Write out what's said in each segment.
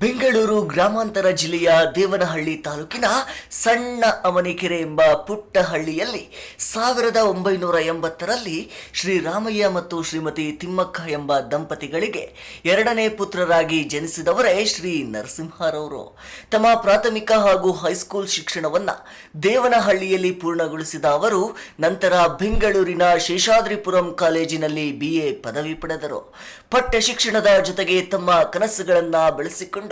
ಬೆಂಗಳೂರು ಗ್ರಾಮಾಂತರ ಜಿಲ್ಲೆಯ ದೇವನಹಳ್ಳಿ ತಾಲೂಕಿನ ಸಣ್ಣ ಅವನಿಕೆರೆ ಎಂಬ ಪುಟ್ಟ ಹಳ್ಳಿಯಲ್ಲಿ ಸಾವಿರದ ಒಂಬೈನೂರ ಎಂಬತ್ತರಲ್ಲಿ ಶ್ರೀರಾಮಯ್ಯ ಮತ್ತು ಶ್ರೀಮತಿ ತಿಮ್ಮಕ್ಕ ಎಂಬ ದಂಪತಿಗಳಿಗೆ ಎರಡನೇ ಪುತ್ರರಾಗಿ ಜನಿಸಿದವರೇ ಶ್ರೀ ನರಸಿಂಹರವರು. ತಮ್ಮ ಪ್ರಾಥಮಿಕ ಹಾಗೂ ಹೈಸ್ಕೂಲ್ ಶಿಕ್ಷಣವನ್ನು ದೇವನಹಳ್ಳಿಯಲ್ಲಿ ಪೂರ್ಣಗೊಳಿಸಿದ ಅವರು, ನಂತರ ಬೆಂಗಳೂರಿನ ಶೇಷಾದ್ರಿಪುರಂ ಕಾಲೇಜಿನಲ್ಲಿ ಬಿಎ ಪದವಿ ಪಡೆದರು. ಪಠ್ಯ ಶಿಕ್ಷಣದ ಜೊತೆಗೆ ತಮ್ಮ ಕನಸುಗಳನ್ನು ಬೆಳೆಸಿಕೊಂಡು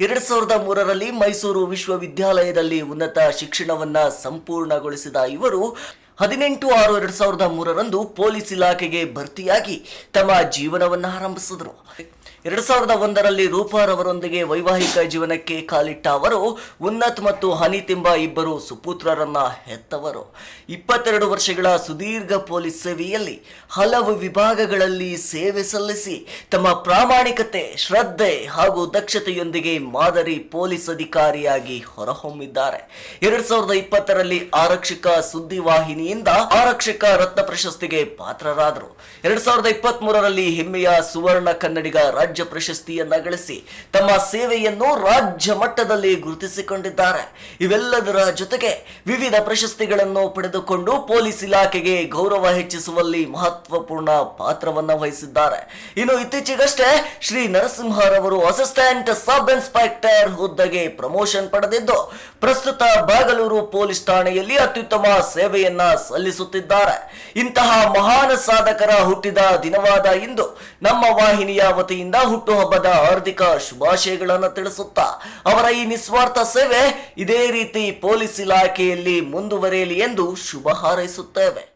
ಎರಡ್ ಸಾವಿರದ ಮೂರರಲ್ಲಿ ಮೈಸೂರು ವಿಶ್ವವಿದ್ಯಾಲಯದಲ್ಲಿ ಉನ್ನತ ಶಿಕ್ಷಣವನ್ನ ಸಂಪೂರ್ಣಗೊಳಿಸಿದ ಇವರು ಹದಿನೆಂಟು ಆರು ಎರಡ್ ಸಾವಿರದ ಮೂರರಂದು ಪೊಲೀಸ್ ಇಲಾಖೆಗೆ ಭರ್ತಿಯಾಗಿ ತಮ್ಮ ಜೀವನವನ್ನು ಆರಂಭಿಸಿದರು. ಎರಡ್ ಸಾವಿರದ ಒಂದರಲ್ಲಿ ರೂಪಾರವರೊಂದಿಗೆ ವೈವಾಹಿಕ ಜೀವನಕ್ಕೆ ಕಾಲಿಟ್ಟ ಅವರು, ಉನ್ನತ್ ಮತ್ತು ಹನಿತಿಂಬ ಇಬ್ಬರು ಸುಪುತ್ರರನ್ನ ಹೆತ್ತವರು. ಇಪ್ಪತ್ತೆರಡು ವರ್ಷಗಳ ಸುದೀರ್ಘ ಪೊಲೀಸ್ ಸೇವೆಯಲ್ಲಿ ಹಲವು ವಿಭಾಗಗಳಲ್ಲಿ ಸೇವೆ ಸಲ್ಲಿಸಿ ತಮ್ಮ ಪ್ರಾಮಾಣಿಕತೆ, ಶ್ರದ್ಧೆ ಹಾಗೂ ದಕ್ಷತೆಯೊಂದಿಗೆ ಮಾದರಿ ಪೊಲೀಸ್ ಅಧಿಕಾರಿಯಾಗಿ ಹೊರಹೊಮ್ಮಿದ್ದಾರೆ. ಎರಡ್ ಸಾವಿರದ ಇಪ್ಪತ್ತರಲ್ಲಿ ಆರಕ್ಷಕ ಸುದ್ದಿವಾಹಿನಿಯಿಂದ ಆರಕ್ಷಕ ರತ್ನ ಪ್ರಶಸ್ತಿಗೆ ಪಾತ್ರರಾದರು. ಎರಡ್ ಸಾವಿರದ ಇಪ್ಪತ್ತ್ ಮೂರರಲ್ಲಿ ಹೆಮ್ಮೆಯ ಸುವರ್ಣ ಕನ್ನಡಿಗ ರಾಜ್ಯ ಪ್ರಶಸ್ತಿಯನ್ನ ಗಳಿಸಿ ತಮ್ಮ ಸೇವೆಯನ್ನು ರಾಜ್ಯ ಮಟ್ಟದಲ್ಲಿ ಗುರುತಿಸಿಕೊಂಡಿದ್ದಾರೆ. ಇವೆಲ್ಲದರ ಜೊತೆಗೆ ವಿವಿಧ ಪ್ರಶಸ್ತಿಗಳನ್ನು ಪಡೆದುಕೊಂಡು ಪೊಲೀಸ್ ಇಲಾಖೆಗೆ ಗೌರವ ಹೆಚ್ಚಿಸುವಲ್ಲಿ ಮಹತ್ವಪೂರ್ಣ ಪಾತ್ರವನ್ನ ವಹಿಸಿದ್ದಾರೆ. ಇನ್ನು ಇತ್ತೀಚೆಗಷ್ಟೇ ಶ್ರೀ ನರಸಿಂಹರವರು ಅಸಿಸ್ಟೆಂಟ್ ಸಬ್ ಇನ್ಸ್ಪೆಕ್ಟರ್ ಹುದ್ದೆಗೆ ಪ್ರಮೋಷನ್ ಪಡೆದಿದ್ದು, ಪ್ರಸ್ತುತ ಬಾಗಲೂರು ಪೊಲೀಸ್ ಠಾಣೆಯಲ್ಲಿ ಅತ್ಯುತ್ತಮ ಸೇವೆಯನ್ನ ಸಲ್ಲಿಸುತ್ತಿದ್ದಾರೆ. ಇಂತಹ ಮಹಾನ್ ಸಾಧಕರ ಹುಟ್ಟಿದ ದಿನವಾದ ಇಂದು ನಮ್ಮ ವಾಹಿನಿಯ ವತಿಯಿಂದ ಹುಟ್ಟುಹಬ್ಬದ ಹಾರ್ದಿಕ ಶುಭಾಶಯಗಳನ್ನು ತಿಳಿಸುತ್ತಾ ಅವರ ಈ ನಿಸ್ವಾರ್ಥ ಸೇವೆ ಇದೇ ರೀತಿ ಪೊಲೀಸ್ ಇಲಾಖೆಯಲ್ಲಿ ಮುಂದುವರೆಯಲಿ ಎಂದು ಶುಭ ಹಾರೈಸುತ್ತೇವೆ.